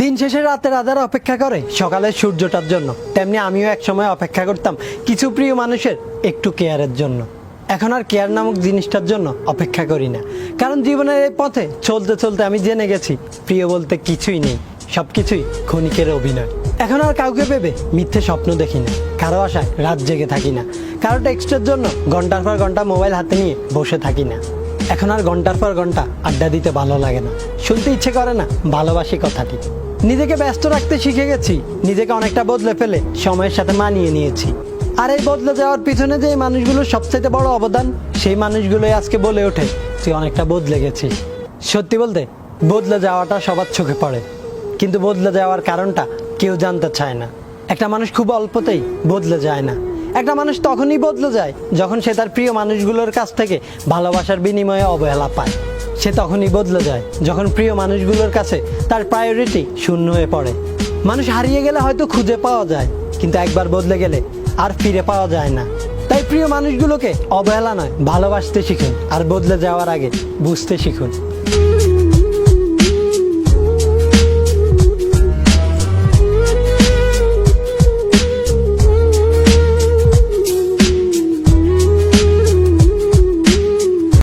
দিন শেষে রাতের আধার অপেক্ষা করে সকালের সূর্যটার জন্য। তেমনি আমিও এক সময় অপেক্ষা করতাম কিছু প্রিয় মানুষের একটু কেয়ারের জন্য। এখন আর কেয়ার নামক জিনিসটার জন্য অপেক্ষা করি না। কারণ জীবনের এই পথে চলতে চলতে আমি জেনে গেছি, প্রিয় বলতে কিছুই নেই সব কিছুই ক্ষণিকের অভিনয়। এখন আর কাউকে ভেবে মিথ্যে স্বপ্ন দেখি না, কারও আশায় রাত জেগে থাকি না, কারও টেক্সটের জন্য ঘণ্টার পর ঘণ্টা মোবাইল হাতে নিয়ে বসে থাকি না। এখন আর ঘণ্টার পর ঘণ্টা আড্ডা দিতে ভালো লাগে না। শুনতে ইচ্ছে করে না, ভালোবাসি কথাটি। নিজেকে ব্যস্ত রাখতে শিখে গেছি, নিজেকে অনেকটা বদলে ফেলে সময়ের সাথে মানিয়ে নিয়েছি। আর এই বদলে যাওয়ার পিছনে যে মানুষগুলোর সবচেয়ে বড় অবদান, সেই মানুষগুলোই আজকে বলে ওঠে, তুই অনেকটা বদলে গেছিস। সত্যি বলতে, বদলে যাওয়াটা সবার চোখে পড়ে। কিন্তু বদলে যাওয়ার কারণটা কেউ জানতে চায় না। একটা মানুষ খুব অল্পতেই বদলে যায় না। একটা মানুষ তখনই বদলে যায় যখন সে তার প্রিয় মানুষগুলোর কাছ থেকে ভালোবাসার বিনিময়ে অবহেলা পায়। সে তখনই বদলে যায় যখন প্রিয় মানুষগুলোর কাছে তার প্রায়োরিটি শূন্য হয়ে পড়ে। মানুষ হারিয়ে গেলে হয়তো খুঁজে পাওয়া যায়, কিন্তু একবার বদলে গেলে আর ফিরে পাওয়া যায় না। তাই প্রিয় মানুষগুলোকে অবহেলা নয়, ভালোবাসতে শিখুন আর বদলে যাওয়ার আগে বুঝতে শিখুন।